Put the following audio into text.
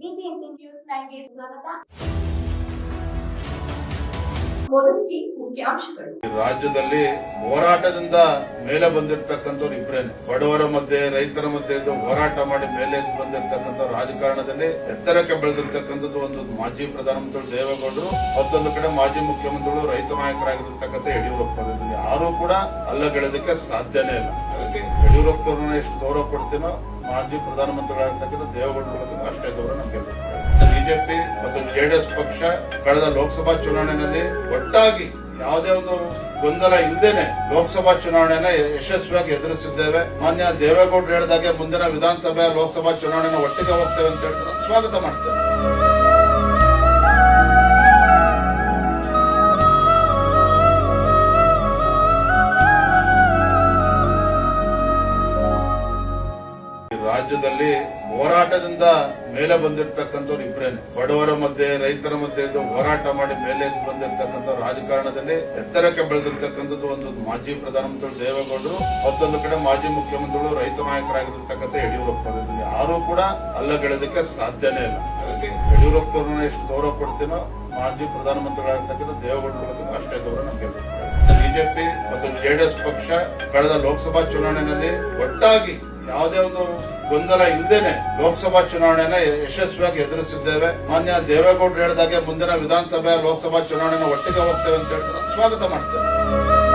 News ಸ್ವಾಗತ. ಮುಖ್ಯಾಂಶಗಳು. ರಾಜ್ಯದಲ್ಲಿ ಹೋರಾಟದಿಂದ ಮೇಲೆ ಬಂದಿರತಕ್ಕಂಥವ್ರು ಇಬ್ರೇನೆ ಬಡವರ ಮಧ್ಯೆ, ರೈತರ ಮಧ್ಯೆ ಇದ್ದು ಹೋರಾಟ ಮಾಡಿ ಮೇಲೆ ಬಂದಿರತಕ್ಕಂಥ ರಾಜಕಾರಣದಲ್ಲಿ ಎತ್ತರಕ್ಕೆ ಬೆಳೆದಿರ್ತಕ್ಕಂಥದ್ದು ಒಂದು ಮಾಜಿ ಪ್ರಧಾನಮಂತ್ರಿ ದೇವೇಗೌಡರು, ಮತ್ತೊಂದು ಕಡೆ ಮಾಜಿ ಮುಖ್ಯಮಂತ್ರಿಗಳು ರೈತ ನಾಯಕರಾಗಿರ್ತಕ್ಕಂಥ ಯಡಿಯೂರಪ್ಪ ಯಾರೂ ಕೂಡ ಅಲ್ಲಗೆಳೆದಕ್ಕೆ ಸಾಧ್ಯನೇ ಇಲ್ಲ. ಹಾಗಾಗಿ ಯಡಿಯೂರಪ್ಪ ಎಷ್ಟು ಗೌರವ ಕೊಡ್ತೀನೋ ಮಾಜಿ ಪ್ರಧಾನಮಂತ್ರಿಗಳಾಗಿರ್ತಕ್ಕಂಥ ದೇವೇಗೌಡರು ಅಷ್ಟೇ ಗೌರವ. ಬಿಜೆಪಿ ಮತ್ತು ಜೆಡಿಎಸ್ ಪಕ್ಷ ಕಳೆದ ಲೋಕಸಭಾ ಚುನಾವಣೆಯಲ್ಲಿ ಒಟ್ಟಾಗಿ ಯಾವುದೇ ಒಂದು ಗೊಂದಲ ಇಲ್ಲದೇನೆ ಲೋಕಸಭಾ ಚುನಾವಣೆನ ಯಶಸ್ವಿಯಾಗಿ ಎದುರಿಸಿದ್ದೇವೆ. ಮಾನ್ಯ ದೇವೇಗೌಡರು ಹೇಳಿದಾಗೆ ಮುಂದಿನ ವಿಧಾನಸಭೆ ಲೋಕಸಭಾ ಚುನಾವಣೆನ ಒಟ್ಟಿಗೆ ಹೋಗ್ತೇವೆ ಅಂತ ಹೇಳ್ತಾರೆ. ಸ್ವಾಗತ ಮಾಡ್ತೇನೆ. ರಾಜ್ಯದಲ್ಲಿ ಹೋರಾಟದಿಂದ ಮೇಲೆ ಬಂದಿರತಕ್ಕಂಥವ್ರು ಇಬ್ಬರೇನೆ ಬಡವರ ಮಧ್ಯೆ, ರೈತರ ಮಧ್ಯೆ ಹೋರಾಟ ಮಾಡಿ ಮೇಲೆ ಬಂದಿರತಕ್ಕಂಥ ರಾಜಕಾರಣದಲ್ಲಿ ಎತ್ತರಕ್ಕೆ ಬೆಳೆದಿರ್ತಕ್ಕಂಥದ್ದು ಒಂದು ಮಾಜಿ ಪ್ರಧಾನಮಂತ್ರಿ ದೇವೇಗೌಡರು, ಮತ್ತೊಂದು ಕಡೆ ಮಾಜಿ ಮುಖ್ಯಮಂತ್ರಿಗಳು ರೈತ ನಾಯಕರಾಗಿರ್ತಕ್ಕಂಥ ಯಡಿಯೂರಪ್ಪ ಯಾರು ಕೂಡ ಅಲ್ಲಗೆಳೆದಕ್ಕೆ ಸಾಧ್ಯನೇ ಇಲ್ಲ. ಹಾಗಾಗಿ ಯಡಿಯೂರಪ್ಪವ್ರನ್ನ ಎಷ್ಟು ಗೌರವ ಕೊಡ್ತೀನೋ ಮಾಜಿ ಪ್ರಧಾನಮಂತ್ರಿಗಳಾಗಿರ್ತಕ್ಕಂಥ ದೇವೇಗೌಡರು ಅಷ್ಟೇ ಗೌರವ ನಮಗೆ ಬಿಜೆಪಿ ಮತ್ತು ಜೆಡಿಎಸ್ ಪಕ್ಷ ಕಳೆದ ಲೋಕಸಭಾ ಚುನಾವಣೆಯಲ್ಲಿ ಒಟ್ಟಾಗಿ ಯಾವುದೇ ಒಂದು ಗೊಂದಲ ಇಲ್ಲದೇನೆ ಲೋಕಸಭಾ ಚುನಾವಣೆನ ಯಶಸ್ವಿಯಾಗಿ ಎದುರಿಸಿದ್ದೇವೆ. ಮಾನ್ಯ ದೇವೇಗೌಡರು ಹೇಳಿದಾಗೆ ಮುಂದಿನ ವಿಧಾನಸಭೆ ಲೋಕಸಭಾ ಚುನಾವಣೆನ ಒಟ್ಟಿಗೆ ಹೋಗ್ತೇವೆ ಅಂತ ಹೇಳ್ತಾರೆ. ಸ್ವಾಗತ ಮಾಡ್ತೇನೆ.